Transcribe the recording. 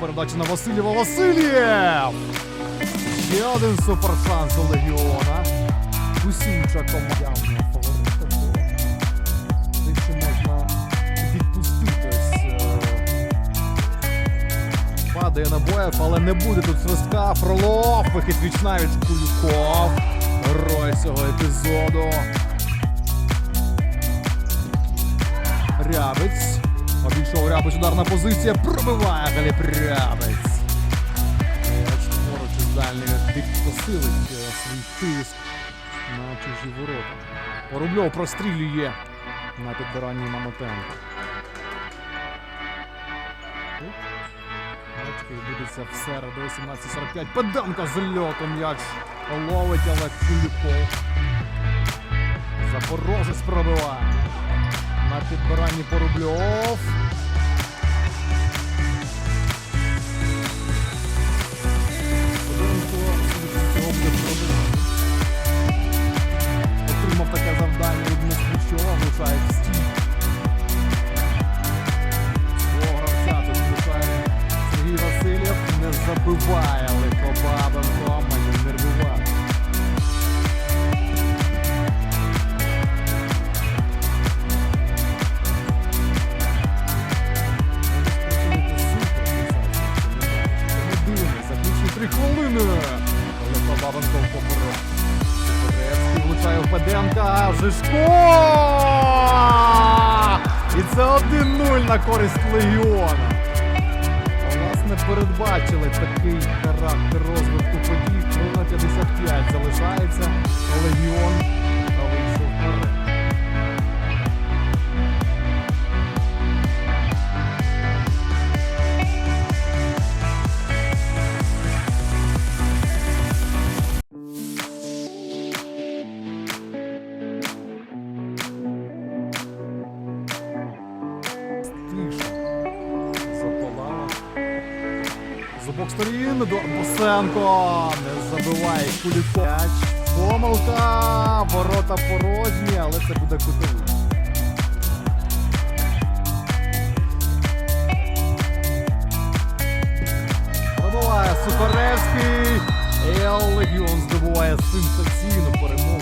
передача на Васильєва Васильєв! Ще один супершанс у Легіона. Усюча команда. Те, що можна відпустити. Ось, е, Падає на боєв, але не буде тут свистка. Фролов, вихід віч навіть Кулюков. Герой цього епізоду. Рябець. Обійшов ударна позиція. Пробиває Галіп Рябець. Поруч із дальньої тип посилить е, свій тиск на чужі ворота. Порубльов прострілює на підбиранні Мамотенка. Відбудеться в середу 17.45. Педанка з льоту м'яч ловить, але Куліков. Запорожець пробиває. На підбиранні Порубльов. Але Бабенко поперед. Турецький влучає в Педенка. Жишко! І це 1-0 на користь Легіона. Власне, передбачили такий характер розвитку подій. Хвилина 55 залишається. Обох сторін Босенко. Не забиває Куліков. М'яч. Помилка. Ворота порожні, але це буде кутовий. Пробиває Сухаревський. І Легіон здобуває сенсаційну перемогу.